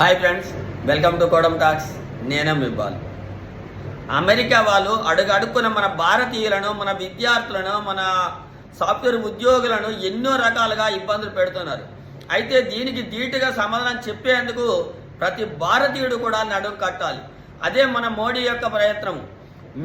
Hi friends welcome to Kodam talks నేనే మిబ్బాల్ America వాళ్ళు అడుగు అడుక్కున్న మన భారతీయులను మన విద్యార్థులను మన సాఫ్ట్వేర్ ఉద్యోగులను ఎన్నో రకాలుగా ఇబ్బందులు పెడుతున్నారు. అయితే దీనికి ధీటుగా సమాధానం చెప్పేందుకు ప్రతి భారతీయుడు కూడా నడుం కట్టాలి. అదే మన మోడీ యొక్క ప్రయత్నం.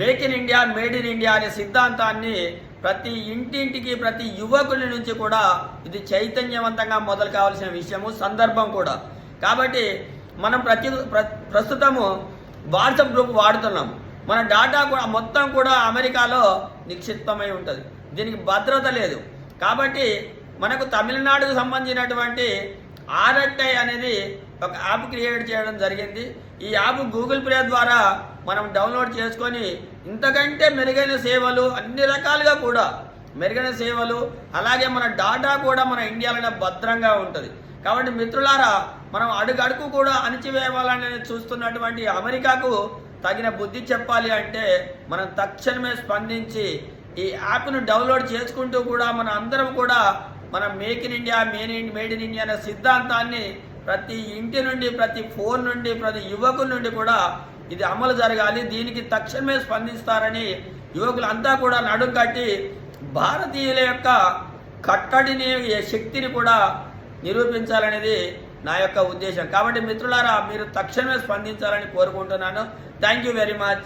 Make in India made in India అనే సిద్ధాంతాన్ని ప్రతి ఇంటింటికి ప్రతి యువకుల నుంచి కూడా ఇది చైతన్యవంతంగా మొదలు కావాల్సిన విషయము సందర్భం కూడా. కాబట్టి మనం ప్రతి ప్ర- ప్రస్తుతము వాట్సాప్ గ్రూప్ వాడుతున్నాం మన డాటా కూడా మొత్తం కూడా అమెరికాలో నిక్షిప్తమై ఉంటుంది. దీనికి భద్రత లేదు. కాబట్టి మనకు తమిళనాడుకు సంబంధించినటువంటి ఆర్ఎట్ఐ అనేది ఒక యాప్ క్రియేట్ చేయడం జరిగింది. ఈ యాప్ గూగుల్ ప్లే ద్వారా మనం డౌన్లోడ్ చేసుకొని ఇంతకంటే మెరుగైన సేవలు అన్ని రకాలుగా కూడా మెరుగైన సేవలు అలాగే మన డాటా కూడా మన ఇండియాలోనే భద్రంగా ఉంటుంది. కాబట్టి మిత్రులారా మనం అడుగడుగు కూడా అణిచివేయాలని చూస్తున్నటువంటి అమెరికాకు తగిన బుద్ధి చెప్పాలి అంటే మనం తక్షణమే స్పందించి ఈ యాప్ను డౌన్లోడ్ చేసుకుంటూ కూడా మన అందరం కూడా మన make in India made in made in India అనే సిద్ధాంతాన్ని ప్రతి ఇంటి నుండి ప్రతి ఫోన్ నుండి ప్రతి యువకుల నుండి కూడా ఇది అమలు జరగాలి. దీనికి తక్షణమే స్పందిస్తారని యువకులంతా కూడా నడుం కట్టి భారతీయుల యొక్క కట్టడిని శక్తిని కూడా నిరూపించాలనేది నా యొక్క ఉద్దేశం. కాబట్టి మిత్రులారా మీరు తక్షణమే స్పందించాలని కోరుకుంటున్నాను. Thank you very much